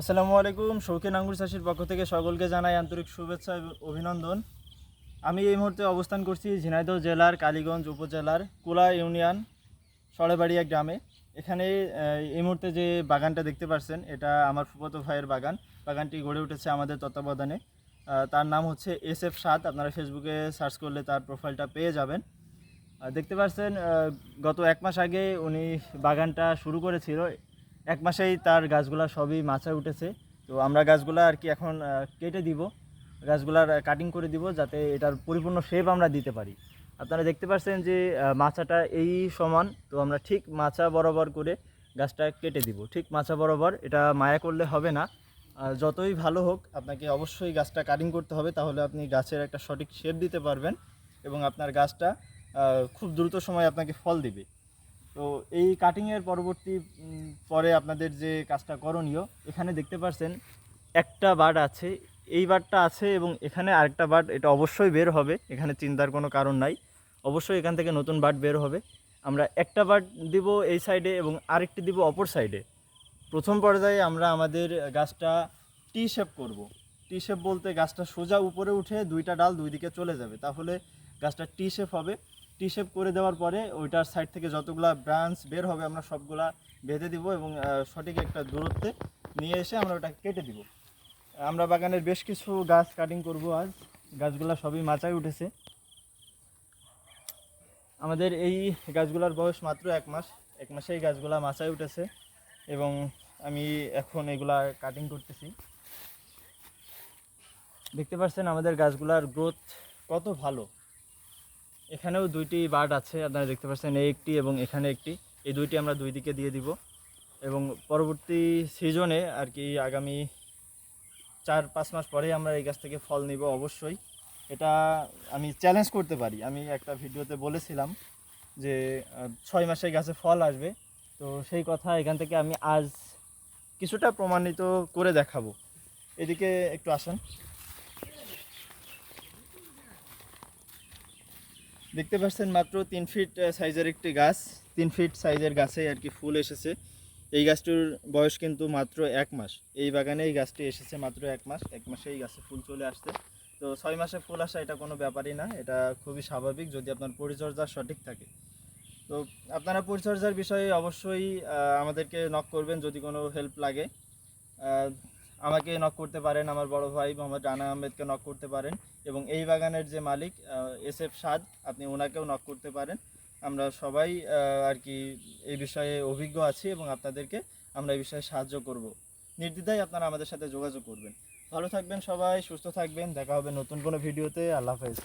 আসসালামু আলাইকুম, শৌখিন আঙ্গুর চাষির পক্ষ থেকে সকলকে জানাই আন্তরিক শুভেচ্ছা অভিনন্দন। আমি এই মুহূর্তে অবস্থান করছি ঝিনাইদহ জেলার কালীগঞ্জ উপজেলার কুলা ইউনিয়ন সরেবাড়িয়া গ্রামে। এখানে এই মুহূর্তে যে বাগানটা দেখতে পাচ্ছেন এটা আমার ফুফতো ভাইয়ের বাগান। বাগানটি গড়ে উঠেছে আমাদের তত্ত্বাবধানে। তার নাম হচ্ছে এস এফ সাত। আপনারা ফেসবুকে সার্চ করলে তার প্রোফাইলটা পেয়ে যাবেন। দেখতে পাচ্ছেন গত এক মাস আগে উনি বাগানটা শুরু করেছিল। এক মাসেই তার গাছগুলা সবই মাচায় উঠেছে। তো আমরা গাছগুলা আর কি এখন কেটে দিব। গাছগুলার কাটিং করে দিব যাতে এটার পরিপূর্ণ শেপ আমরা দিতে পারি। আপনারা দেখতে পাচ্ছেন যে মাচাটা এই সমান। তো আমরা ঠিক মাচা বরাবর করে গাছটা কেটে দিব। ঠিক মাছা বরাবর, এটা মায়া করলে হবে না। যতই ভালো হোক, আপনাকে অবশ্যই গাছটা কাটিং করতে হবে। তাহলে আপনি গাছের একটা সঠিক শেপ দিতে পারবেন এবং আপনার গাছটা খুব দ্রুত সময় আপনাকে ফল দিবে। তো এই কাটিংয়ের পরবর্তী পরে আপনাদের যে কাজটা করণীয়, এখানে দেখতে পাচ্ছেন একটা বাট আছে, এই বাটটা আছে এবং এখানে আরেকটা বাট, এটা অবশ্যই বের হবে, এখানে চিন্তার কোনো কারণ নাই, অবশ্যই এখান থেকে নতুন বাট বের হবে। আমরা একটা বাট দিব এই সাইডে এবং আরেকটি দিব অপর সাইডে প্রথম পর্যায়ে আমরা আমাদের গাছটা টি শেপ করব। টি শেপ বলতে গাছটা সোজা উপরে উঠে দুইটা ডাল দুই দিকে চলে যাবে, তাহলে গাছটা টি শেপ হবে। টি শেপ করে দেওয়ার পরে ওইটার সাইড থেকে যতগুলা ব্রাঞ্চ বের হবে আমরা সবগুলা বেঁধে দিব এবং সঠিক একটা দূরত্বে নিয়ে এসে আমরা ওটা কেটে দিব। আমরা বাগানের বেশ কিছু গাছ কাটিং করব আজ। গাছগুলা সবই মাচায় উঠেছে। আমাদের এই গাছগুলার বয়স মাত্র এক মাস। এক মাসে এই গাছগুলা মাচায় উঠেছে এবং আমি এখন এগুলা কাটিং করতেছি। দেখতে পাচ্ছেন আমাদের গাছগুলার গ্রোথ কত ভালো। এখানেও দুইটি বার্ড আছে, আপনারা দেখতে পাচ্ছেন এই একটি এবং এখানে একটি। এই দুইটি আমরা দুই দিকে দিয়ে দিব। এবং পরবর্তী সিজনে আর কি আগামী চার, পাঁচ মাস পরেই আমরা এই গাছ থেকে ফল নিব অবশ্যই। এটা আমি চ্যালেঞ্জ করতে পারি। আমি একটা ভিডিওতে বলেছিলাম যে ছয় মাসে গাছে ফল আসবে। তো সেই কথা এখান থেকে আমি আজ কিছুটা প্রমাণিত করে দেখাবো। এদিকে একটু আসেন। দেখতে পাচ্ছেন মাত্র তিন ফিট সাইজের একটি গাছ। তিন ফিট সাইজের গাছে আর কি ফুল এসেছে। এই গাছটির বয়স কিন্তু মাত্র এক মাস। এই বাগানে এই গাছটি এসেছে মাত্র এক মাস। এক মাসে এই গাছে ফুল চলে আসছে। তো ছয় মাসে ফুল আসা এটা কোনো ব্যাপারই না। এটা খুবই স্বাভাবিক যদি আপনার পরিচর্যা সঠিক থাকে। তো আপনারা পরিচর্যার বিষয়ে অবশ্যই আমাদেরকে নক করবেন যদি কোনো হেল্প লাগে। আমাকে নক করতে পারেন, আমার বড় ভাই মোহাম্মদ রানা আহমেদকে নক করতে পারেন এবং এই বাগানের যে মালিক এস এফ সাদ, আপনি ওনাকেও নক করতে পারেন। আমরা সবাই আর কি এই বিষয়ে অভিজ্ঞ আছি এবং আপনাদেরকে আমরা এই বিষয়ে সাহায্য করব। নির্দ্বিধায় আপনারা আমাদের সাথে যোগাযোগ করবেন। ভালো থাকবেন সবাই, সুস্থ থাকবেন। দেখা হবে নতুন কোনো ভিডিওতে। আল্লাহ হাফেজ।